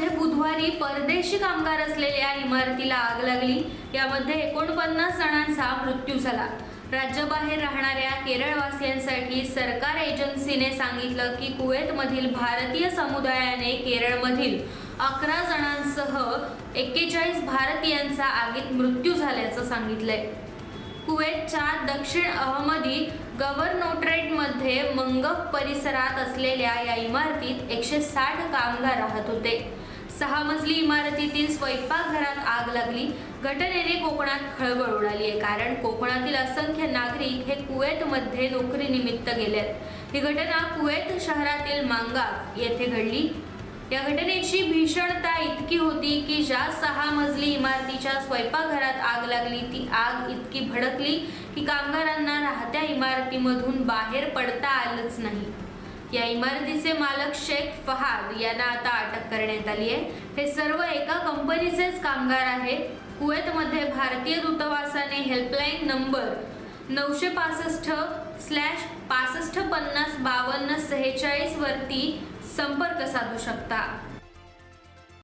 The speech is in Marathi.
मध्ये बुधवारी परदेशी कामगार असलेल्या इमारतीला आग लागली. यामध्ये एकोणपन्नास जणांचा मृत्यू झाला. राज्याबाहेर राहणाऱ्या केरळवासियांसाठी सरकार एजन्सीने सांगितलं की कुवेतमधील भारतीय समुदायाने केरळमधील अकरा जणांसह एक्केचाळीस भारतीयांचा आगीत मृत्यू झाल्याचं सांगितलंय. कुवेतच्या दक्षिण अहमदी गव्हर्नोट्रेटमध्ये मंगफ परिसरात असलेल्या या इमारतीत एकशे साठ कामगार राहत होते. सहा मजली इमारतीतील स्वयंपाकघरात आग लागली. घटनेने कोकणात खळबळ उडाली आहे कारण कोकणातील असंख्य नागरिक हे कुवेतमध्ये नोकरीनिमित्त गेलेत. ही घटना कुवेत शहरातील मांगा येथे घडली. या घटनेची भीषणता इतकी होती की ज्या सहा मजली इमारतीच्या स्वयंपाकघरात आग लागली ती आग इतकी भडकली की कामगारांना राहत्या इमारतीमधून बाहेर पडता आलंच नाही. या इमारतीचे मालक शेख फहाद यांना आता अटक करण्यात आली आहे. हे सर्व एका कंपनीचेच कामगार आहेत. कुवेतमध्ये भारतीय दूतावासाने हेल्पलाईन नंबर नऊशे पासष्ट स्लॅश पासष्ट पन्नास बावन्न सेहेचाळीस वरती संपर्क साधू शकता.